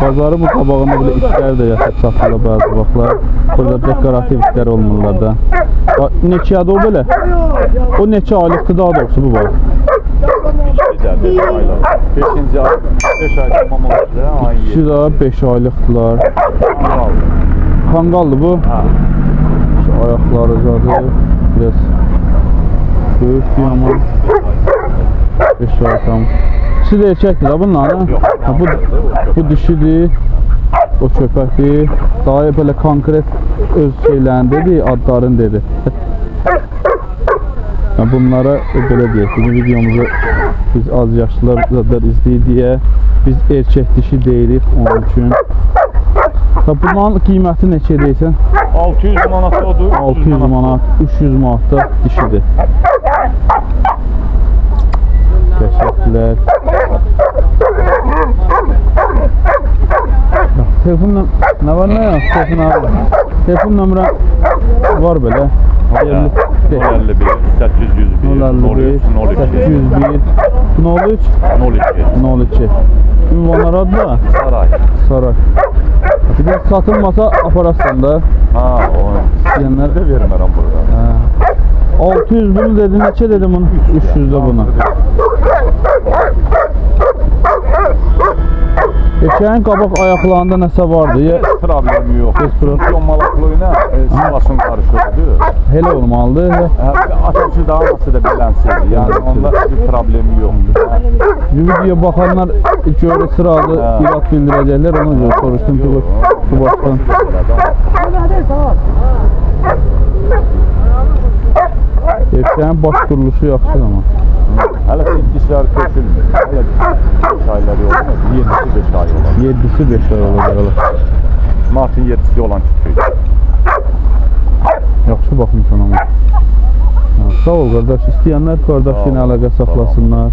Bazarı bu qabağında belə itlər də yatıb satılır bəzi vaxtlar. Burada dekorativ itlər olmurlar da. Bax, Neçədir o belə? O neçə aylıqdır daha doğrusu bu var? Güzel, beş aylar. Beşinci ay, beş ay tamam oldu. Ayın İkisi də 5 aylıqdılar. aldı. Kangaldır bu. Ha. Şu ayaqları zadı. Biraz böyükdür amma 5 ay tam. İkisi də erkəkdir də bunlar, ha? Ha, bu, bu dişidir. O köpəkdir. Daha belə konkret öz şeylərini dedi, adlarını dedi. Ya bunlara belə deyək, bizim videomuzu biz az yaşlılar zadlar izləyir deyə biz erkək dişi deyirik onun üçün. Ya bunların qiyməti neçə deyirsən? 600 manat odur. 600 manat, 300 manat da dişidir. Telefon nö- ne var ne yok? Telefon abi. Telefon nömrə var belə. Yerli. 051, 801, 051 03, 801 03 02, 02. Ünvanlar adla Saray. Saray. Bir de satılmasa aparasan da. Ha, o. İsteyenler de vermərəm burada. Ha. 600 bunu dedin neçə dedim bunu? 300 de buna. Eşeğin qabaq ayaqlarında nəsə vardı. Ya Heç problemi yox. Heç problem. Malaqlığına e, sıvasın qarışırdı. hele olmalıdır. Atası da anası da belənsizdir. Yəni onda bir problemi yoxdur. Videoya bakanlar görə sıralı irad bildirəcəklər. Ona görə soruşdum ki, bu, başdan. Eşeğin baş quruluşu yaxşıdır amma. Hələ dişlər köçülmür. Hələ 5 aylar yox. 7-si 5 ay olar. 7'si 5 ay olacaq elə. Martın 7-si olan küçüydü. Yaxşı baxmısan amma. Ha, Sağ ol qardaş. İstəyənlər qardaşı ilə əlaqə saxlasınlar.